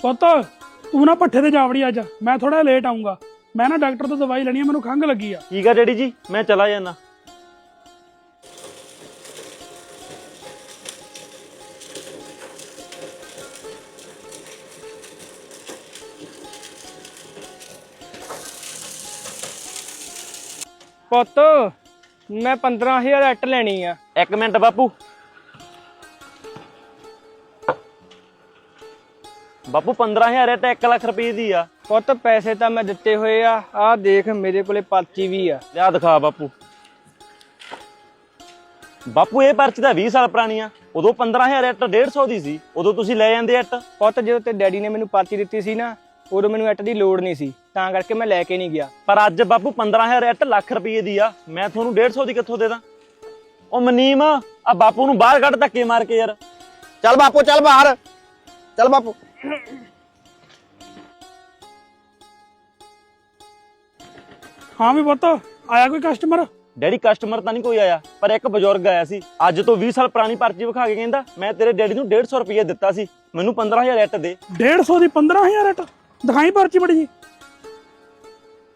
ਪੁੱਤ ਤੂੰ ਨਾ ਪੱਠੇ ਤੇ ਜਾਵੜੀ ਅੱਜ। ਮੈਂ ਥੋੜਾ ਲੇਟ ਆਉਂਗਾ ਮੈਂ ਨਾ ਡਾਕਟਰ ਤੋਂ ਦਵਾਈ ਲੈਣੀ ਆ ਮੈਨੂੰ ਖੰਘ ਲੱਗੀ ਆ। ਠੀਕ ਆ ਡੈਡੀ ਜੀ? ਮੈਂ ਚਲਾ ਜਾਣਾ ਪੁੱਤ ਮੈਂ 15000 ਐਟ ਲੈਣੀ ਆ। ਇੱਕ ਮਿੰਟ ਬਾਪੂ। ਬਾਪੂ 15000 ਹੈ ਤਾਂ 1 ਲੱਖ ਰੁਪਏ ਦੀ ਆ। ਪੁੱਤ ਪੈਸੇ ਤਾਂ ਮੈਂ ਦਿੱਤੇ ਹੋਏ ਆ। ਆਹ ਦੇਖ ਮੇਰੇ ਕੋਲੇ ਪਰਚੀ ਵੀ ਆ। ਲਿਆ ਦਿਖਾ ਬਾਪੂ। ਬਾਪੂ ਇਹ ਪਰਚੀ ਤਾਂ 20 ਸਾਲ ਪੁਰਾਣੀ ਆ। ਉਦੋਂ 15000 ਐਟ 150 ਦੀ ਸੀ। ਉਦੋਂ ਤੁਸੀਂ ਲੈ ਜਾਂਦੇ ਐਟ ਪੁੱਤ ਜਦੋਂ ਤੇ ਡੈਡੀ ਨੇ ਮੈਨੂੰ ਪਰਚੀ ਦਿੱਤੀ ਸੀ ਨਾ ਉਦੋਂ ਮੈਨੂੰ ਐਟ ਦੀ ਲੋੜ ਨਹੀਂ ਸੀ। ਤਾਂ ਕਰਕੇ ਮੈਂ ਲੈ ਕੇ ਨਹੀਂ ਗਿਆ। ਪਰ ਅੱਜ ਬਾਪੂ 15000 ਐਟ ਲੱਖ ਰੁਪਏ ਦੀ ਆ। ਮੈਂ ਤੁਹਾਨੂੰ 150 ਦੀ ਕਿੱਥੋਂ ਦੇ ਦਾਂ? ਉਹ ਮਨੀਮ ਆ ਬਾਪੂ ਨੂੰ ਬਾਹਰ ਕੱਢ ਧੱਕੇ ਮਾਰ ਕੇ ਯਾਰ। ਚੱਲ ਬਾਪੂ ਚੱਲ ਬਾਹਰ। ਚੱਲ ਬਾਪੂ। ਹਾਂ ਵੀ ਪੁੱਤ ਆਇਆ ਕੋਈ ਕਸਟਮਰ ਡੈਡੀ ਕਸਟਮਰ ਤਾਂ ਨਹੀਂ ਕੋਈ ਆਇਆ ਪਰ ਇੱਕ ਬਜ਼ੁਰਗ ਆਇਆ ਸੀ। ਅੱਜ ਤੋਂ 20 ਸਾਲ ਪੁਰਾਣੀ ਪਰਚੀ ਵਿਖਾ ਕੇ ਕਹਿੰਦਾ ਮੈਂ ਤੇਰੇ ਡੈਡੀ ਨੂੰ 150 ਰੁਪਏ ਦਿੱਤਾ ਸੀ ਮੈਨੂੰ 15000 ਐਟ ਦੇ। 150 ਦੀ 15000 ਰਟ? ਦਿਖਾਈ ਪਰਚੀ ਬੜੀ ਜੀ।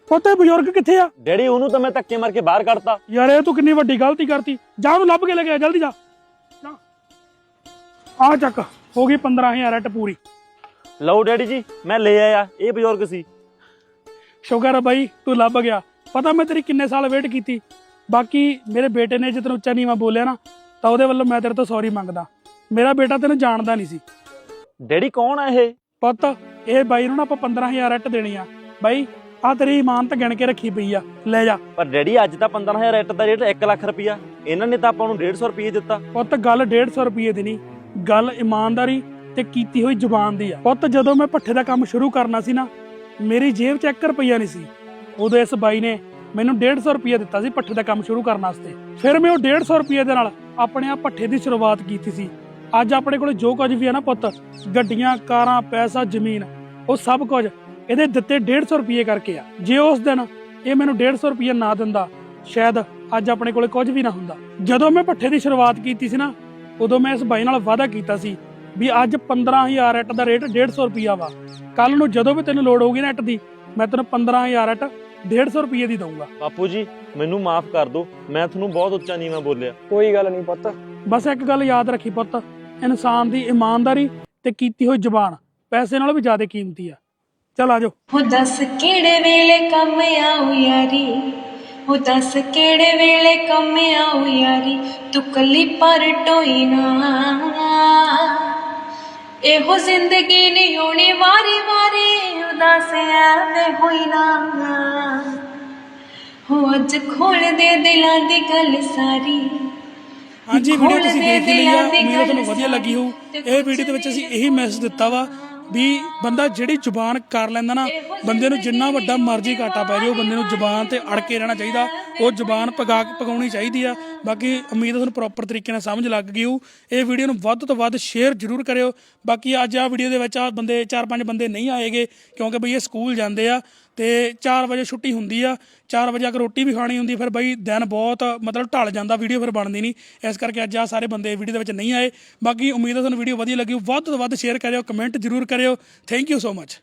ਪੁੱਤ ਬਜ਼ੁਰਗ ਕਿੱਥੇ ਆ? ਡੈਡੀ ਉਹਨੂੰ ਤਾਂ ਮੈਂ ਧੱਕੇ ਮਾਰ ਕੇ ਬਾਹਰ ਕੱਢਤਾ। ਯਾਰ ਇਹ ਤੂੰ ਕਿੰਨੀ ਵੱਡੀ ਗਲਤੀ ਕਰਤੀ। ਜਾ ਉਹਨੂੰ ਲੱਭ ਕੇ ਲੈ ਕੇ ਆ ਜਲਦੀ ਜਾ। ਆ ਚੱਕ ਹੋ ਗਈ 15000 ਰਟ ਪੂਰੀ। ਲਓ ਡੈਡੀ ਜੀ ਮੈਂ ਲੈ ਆਇਆ ਇਹ ਬਜ਼ੁਰਗ ਸੀ। ਸ਼ੁਕਰ ਆ ਬਾਈ ਤੂੰ ਲੱਭ ਗਿਆ। ਪਤਾ ਮੈਂ ਤੇਰੀ ਕਿੰਨੇ ਸਾਲ ਵੇਟ ਕੀਤੀ। ਬਾਕੀ ਮੇਰੇ ਬੇਟੇ ਨੇ ਜੇ ਤੈਨੂੰ ਉੱਚਾ ਨੀਵਾਂ ਬੋਲਿਆ ਨਾ ਤਾਂ ਉਹਦੇ ਵੱਲੋਂ ਮੈਂ ਤੇਰੇ ਤੋਂ ਸੌਰੀ ਮੰਗਦਾ। ਮੇਰਾ ਬੇਟਾ ਤੈਨੂੰ ਜਾਣਦਾ ਨਹੀਂ ਸੀ। ਡੈਡੀ ਕੌਣ ਆ ਇਹ? ਪੁੱਤ ਇਹ ਬਾਈ ਨੂੰ ਨਾ ਆਪਾਂ 15000 ਰਟ ਦੇਣੀ ਆ। ਬਾਈ ਆ ਤੇਰੀ ਇਮਾਨਤ ਗਿਣ ਕੇ ਰੱਖੀ ਪਈ ਆ। ਲੈ ਜਾ। ਪਰ ਡੈਡੀ ਅੱਜ ਤਾਂ 15000 ਐਟ ਦਾ ਰੇਟ 1 ਲੱਖ ਰੁਪਿਆ ਇਹਨਾਂ ਨੇ ਤਾਂ ਆਪਾਂ ਨੂੰ 150 ਰੁਪਏ ਦਿੱਤਾ। ਪੁੱਤ ਗੱਲ 150 ਰੁਪਏ ਦੀ ਨਹੀਂ। ਗੱਲ ਇਮਾਨਦਾਰੀ ਤੇ ਕੀਤੀ ਹੋਈ ਜ਼ੁਬਾਨ ਦੀ ਆ। ਪੁੱਤ, ਜਦੋਂ ਮੈਂ ਪੱਠੇ ਦਾ ਕੰਮ ਸ਼ੁਰੂ ਕਰਨਾ ਸੀ ਨਾ, ਮੇਰੀ ਜੇਬ 'ਚ 1 ਰੁਪਈਆ ਨਹੀਂ ਸੀ। ਉਦੋਂ ਇਸ ਬਾਈ ਨੇ ਮੈਨੂੰ 150 ਰੁਪਏ ਦਿੱਤਾ ਸੀ ਪੱਠੇ ਦਾ ਕੰਮ ਸ਼ੁਰੂ ਕਰਨ ਵਾਸਤੇ। ਫਿਰ ਮੈਂ ਉਹ 150 ਰੁਪਏ ਦੇ ਨਾਲ ਆਪਣੇ ਆ ਪੱਠੇ ਦੀ ਸ਼ੁਰੂਆਤ ਕੀਤੀ ਸੀ। ਅੱਜ ਆਪਣੇ ਕੋਲ ਜੋ ਕੁਝ ਵੀ ਹੈ ਨਾ ਪੁੱਤ, ਗੱਡੀਆਂ, ਕਾਰਾਂ, ਪੈਸਾ, ਜ਼ਮੀਨ, ਉਹ ਸਭ ਕੁਝ ਇਹਦੇ ਦਿੱਤੇ 150 ਰੁਪਏ ਕਰਕੇ ਆ। ਜੇ ਉਸ ਦਿਨ ਇਹ ਮੈਨੂੰ 150 ਰੁਪਏ ਨਾ ਦਿੰਦਾ, ਸ਼ਾਇਦ ਅੱਜ ਆਪਣੇ ਕੋਲੇ ਕੁਝ ਵੀ ਨਾ ਹੁੰਦਾ। ਜਦੋਂ ਮੈਂ ਪੱਠੇ ਦੀ ਸ਼ੁਰੂਆਤ ਕੀਤੀ ਸੀ ਨਾ, ਉਦੋਂ ਮੈਂ ਇਸ ਬਾਈ ਨਾਲ ਵਾਅਦਾ ਕੀਤਾ ਸੀ ਵੀ ਅੱਜ 15000 ਐਟ ਦਾ ਰੇਟ 150 ਰੁਪਿਆ ਵਾ। ਕੱਲ ਨੂੰ ਜਦੋਂ ਵੀ ਤੈਨੂੰ ਲੋੜ ਹੋਊਗੀ ਨਾ ਐਟ ਦੀ ਮੈਂ ਤੈਨੂੰ 15000 ਐਟ 150 ਰੁਪਏ ਦੀ ਦਊਂਗਾ। ਬਾਪੂ ਜੀ ਮੈਨੂੰ ਮਾਫ ਕਰ ਦਿਓ ਮੈਂ ਤੁਹਾਨੂੰ ਬਹੁਤ ਉੱਚਾ ਨੀਵਾਂ ਬੋਲਿਆ। ਕੋਈ ਗੱਲ ਨਹੀਂ ਪੁੱਤ। ਬਸ ਇੱਕ ਗੱਲ ਯਾਦ ਰੱਖੀ ਪੁੱਤ ਇਨਸਾਨ ਦੀ ਇਮਾਨਦਾਰੀ ਤੇ ਕੀਤੀ ਹੋਈ ਜ਼ੁਬਾਨ ਪੈਸੇ ਨਾਲੋਂ ਵੀ ਜ਼ਿਆਦਾ ਕੀਮਤੀ ਆ। ਚੱਲ ਆਜੋ ਹੋ ਦੱਸ ਕਿਹੜੇ ਵੇਲੇ ਕੰਮ ਆਉ ਯਾਰੀ? ਹੋ ਦੱਸ ਕਿਹੜੇ ਵੇਲੇ ਕੰਮ ਆਉ ਯਾਰੀ? ਤੂੰ ਕੱਲੀ ਪਰ ਟੋਈ ਨਾ। ਇਹੋ ਜ਼ਿੰਦਗੀ ਨਹੀਂ ਹੋਣੀ ਵਾਰੀ ਵਾਰੀ ਉਦਾਸ ਐਵੇਂ ਹੋਈ ਨਾ ਹੋ ਅੱਜ ਖੋਲ ਦੇ ਦਿਲਾਂ ਦੀ ਗੱਲ ਸਾਰੀ। ਹਾਂਜੀ ਵੀਡੀਓ ਤੁਸੀਂ ਦੇਖ ਹੀ ਲਈ ਆ ਉਮੀਦ ਹੈ ਤੁਹਾਨੂੰ ਵਧੀਆ ਲੱਗੀ ਹੋਊ। ਤੇ ਇਹ ਵੀਡੀਓ ਦੇ ਵਿੱਚ ਅਸੀਂ ਇਹੀ ਮੈਸੇਜ ਦਿੱਤਾ ਵਾ ਵੀ ਬੰਦਾ ਜਿਹੜੀ ਜ਼ੁਬਾਨ ਕਰ ਲੈਂਦਾ ਨਾ, ਬੰਦੇ ਨੂੰ ਜਿੰਨਾ ਵੱਡਾ ਮਰਜ਼ੀ ਘਾਟਾ ਪੈ ਜਾਏ, ਉਹ ਬੰਦੇ ਨੂੰ ਜ਼ੁਬਾਨ ਤੇ ਅੜ ਕੇ ਰਹਿਣਾ ਚਾਹੀਦਾ, ਉਹ ਜ਼ੁਬਾਨ ਪਗਾ ਕੇ ਪਗਾਉਣੀ ਚਾਹੀਦੀ ਆ। ਬਾਕੀ ਉਮੀਦ ਤੁਹਾਨੂੰ ਪ੍ਰੋਪਰ ਤਰੀਕੇ ਨਾਲ ਸਮਝ ਲੱਗ ਗਈ ਹੋਊ। ਇਹ ਵੀਡੀਓ ਨੂੰ ਵੱਧ ਤੋਂ ਵੱਧ ਸ਼ੇਅਰ ਜ਼ਰੂਰ ਕਰਿਓ। ਬਾਕੀ ਅੱਜ ਆ ਵੀਡੀਓ ਦੇ ਵਿੱਚ ਆ ਬੰਦੇ, ਚਾਰ ਪੰਜ ਬੰਦੇ ਨਹੀਂ ਆਏਗੇ, ਕਿਉਂਕਿ ਬਈ ਇਹ ਸਕੂਲ ਜਾਂਦੇ ਆ ਤੇ 4 ਵਜੇ ਛੁੱਟੀ ਹੁੰਦੀ ਆ। 4 ਵਜੇ ਆ ਕੇ ਰੋਟੀ ਵੀ ਖਾਣੀ ਹੁੰਦੀ, ਫਿਰ ਬਈ ਦਿਨ ਬਹੁਤ ਮਤਲਬ ਢਲ ਜਾਂਦਾ ਵੀਡੀਓ ਫਿਰ ਬਣਦੀ ਨਹੀਂ। ਇਸ ਕਰਕੇ ਅੱਜ ਆ ਸਾਰੇ ਬੰਦੇ ਵੀਡੀਓ ਦੇ ਵਿੱਚ ਨਹੀਂ ਆਏ। ਬਾਕੀ ਉਮੀਦ ਹੈ ਤੁਹਾਨੂੰ ਵੀਡੀਓ ਵਧੀਆ ਲੱਗੀ ਹੋਊ। ਵੱਧ ਤੋਂ ਵੱਧ ਸ਼ੇਅਰ ਕਰਿਓ ਕਮੈਂਟ ਜ਼ਰੂਰ ਕਰਿਓ। Thank you so much.